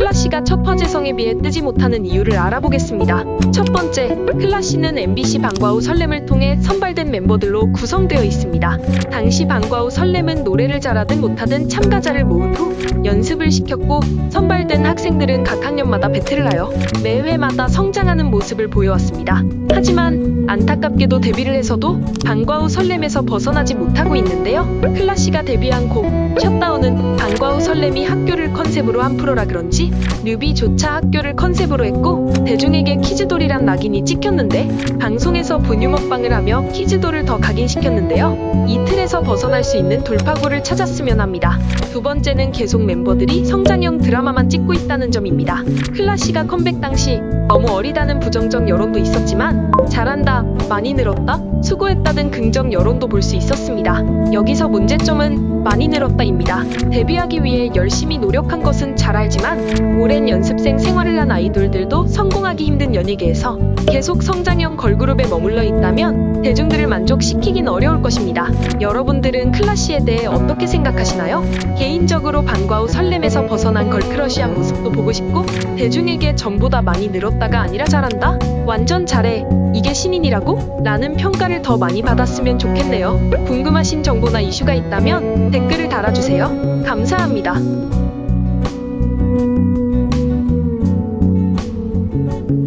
클라시가 첫 화제성에 비해 뜨지 못하는 이유를 알아보겠습니다. 첫 번째, 클라시는 MBC 방과 후 설렘을 통해 선발된 멤버들로 구성되어 있습니다. 당시 방과 후 설렘은 노래를 잘하든 못하든 참가자를 모은 후 연습을 시켰고 선발된 학생들은 각 학년마다 배틀을 하여 매 회마다 성장하는 모습을 보여왔습니다. 하지만 안타깝게도 데뷔를 해서도 방과 후 설렘에서 벗어나지 못하고 있는데요. 클라시가 데뷔한 곡 셧다운은 후 설렘이 학교를 컨셉으로 한 프로라 그런지 뮤비조차 학교를 컨셉으로 했고 대중에게 키즈돌이란 낙인이 찍혔는데 방송에서 분유 먹방을 하며 키즈돌을 더 각인시켰는데요. 이 틀에서 벗어날 수 있는 돌파구를 찾았으면 합니다. 두 번째는 계속 멤버들이 성장형 드라마만 찍고 있다는 점입니다. 클라시가 컴백 당시 너무 어리다는 부정적 여론도 있었지만 잘한다, 많이 늘었다, 수고했다 등 긍정 여론도 볼 수 있었습니다. 여기서 문제점은 많이 늘었다입니다. 데뷔하기 위해 열심히 노력한 것은 잘 알지만 오랜 연습생 생활을 한 아이돌들도 성공하기 힘든 연예계에서 계속 성장형 걸그룹에 머물러 있다면 대중들을 만족시키긴 어려울 것입니다. 여러분들은 클라시에 대해 어떻게 생각하시나요? 개인적으로 방과 후 설렘에서 벗어난 걸크러쉬한 모습도 보고 싶고 대중에게 전보다 많이 늘었다가 아니라 잘한다? 완전 잘해. 이게 신인이라고? 라는 평가를 더 많이 받았으면 좋겠네요. 궁금하신 정보나 이슈가 있다면 댓글을 달아주세요. 감사합니다.